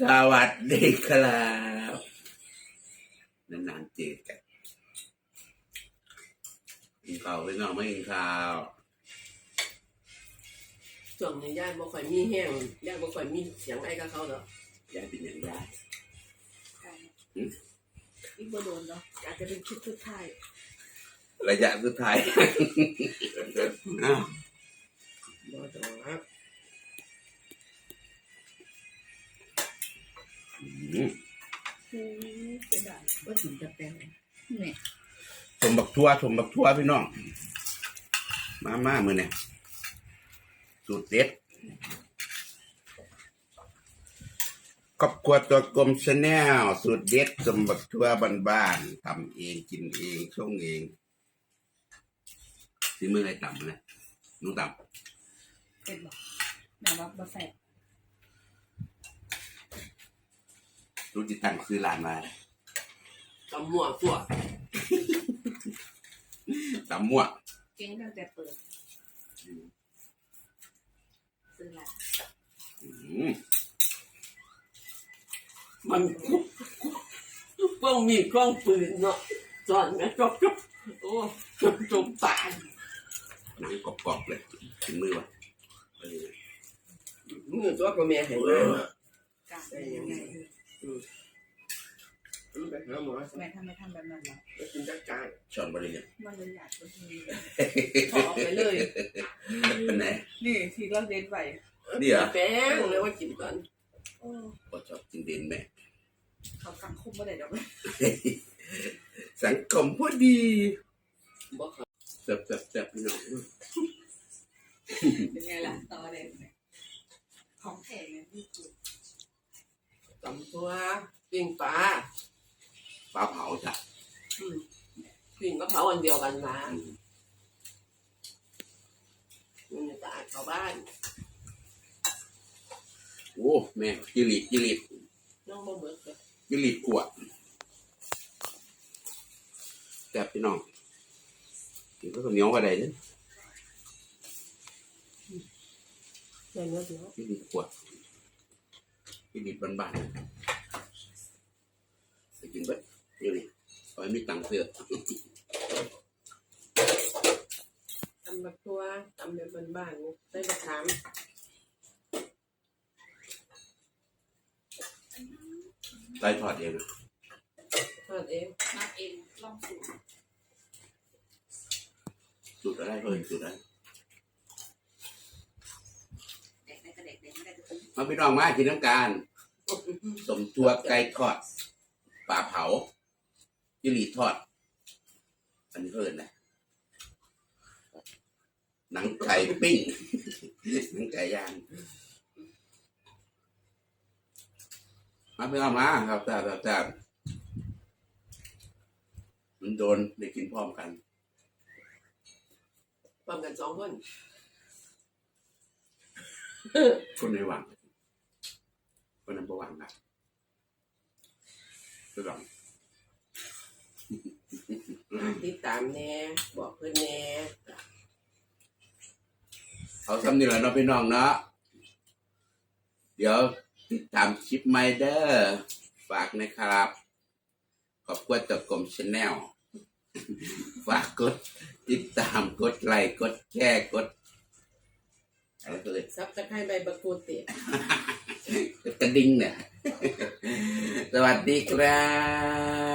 สวัสดีครับนานๆเจอกันกินข้าวไปน้องไม่กินข้าวช่วงนี้ย่ายบ่ค่อยมีแห้งย่ายบ่ค่อยมีเสียงไอ้กับเขาหรอกยายเป็นอย่างไรอีกบ่โดนเนาะอาจจะเป็นคลิปสุดท้ายระยะสุดท้ายอ้าวบ่ดอกครับ เสียดายว่าถึงจะเป็นเนี่ยสมบักทั่วสมบักทั่วพี่น้อง มามามือเนี่ยสูตรเด็ดครอบครัวตัวกลมชาแนลสูตรเด็ดสมบักทั่วบ้านๆทำเองกินเองช่งเองที่มือให้ต่ำนะหนูต่ำเป็นบอกแม่ว่าบ่แซ่บ รู้จิตตั้งซื้อร้านมาตำมั่วตัวตำมั่วเก่งตั้งแต่เปิด ซื้อละอืมมันกล้องมีกล้องปืนเนาะจอนแม่ก็ก็โอ้จมจมตายหนังกรอบๆเลยถึงมือวะเออ มือตัวก็แม่ให้เอมาอกาเป็นยังไง มันไปหาหมอแม่ทำไม่ทำแบบนั้นหรอไปกินจัดการช้อนบริเนี่ยมันเลยอยากไปทีถอดออกไปเลย เป็นไหนนี่ที่เราเด็ดไว้นี่เหรอแป้งเลยว่ากินก่อนโอ้ก็ชอบกินเด่นแม่เขาสังคมบ่ได้ดอกสังคมพอดีบ่ครับแซ่บแซ่บแซ่บพี่น้องเป็นไงล่ะต่อเลยของแท้เนี่ยนี่คือ ตำตัวปิ้งปลาปลาเผาจ้ะอืมปิ้งก็เผาอันเดียวกันนะอืมมันจะอาดเข้าบ้านโอ้แม่จิริตจิริตน้องบ่เบิดเลยจิริตกวดแซ่บพี่น้องกินก็เหนียวก็ได้เด้อแม่เนื้อเนาะจิริตกวด จิริตบ้านๆไปกินเบิดนี่นี่ขอให้มีตังค์เสือตำบักตัวตำแบบบ้านๆใส่บักขามไล่ทอดเองนะทอดเองนับเองลองสูตรสูตรอะไรเพิ่นสูตรอะไร เด็กได้ก็เด็กเด็กไม่ได้ก็คือ มาพี่น้องมากินน้ำกันสมตัวไก่ทอดปลาเผาจิริตทอด อันนี้เพิ่นนะหนังไก่ปิ้งหนังไก่ย่างมาพี่น้องมาครับจ้าจ้าจ้ามันโดนได้กินพร้อมกันพร้อมกันสองคน คนในหวัง คนนั้นประวังนะคือหลังติดตามแน่บอกเพื่อนแน่เอาซ้ำนี่แหละเนาะพี่น้องเนาะเดี๋ยวติดตามคลิปใหม่เด้อฝากนะครับ ขอบคุณจากกรมชาแนลฝากกดติดตามกดไลค์กดแชร์กดอะไรก็เลยซับตะไคร้ใบบักกูดเตะกด กระดิ่งเนี่ยสวัสดีครับ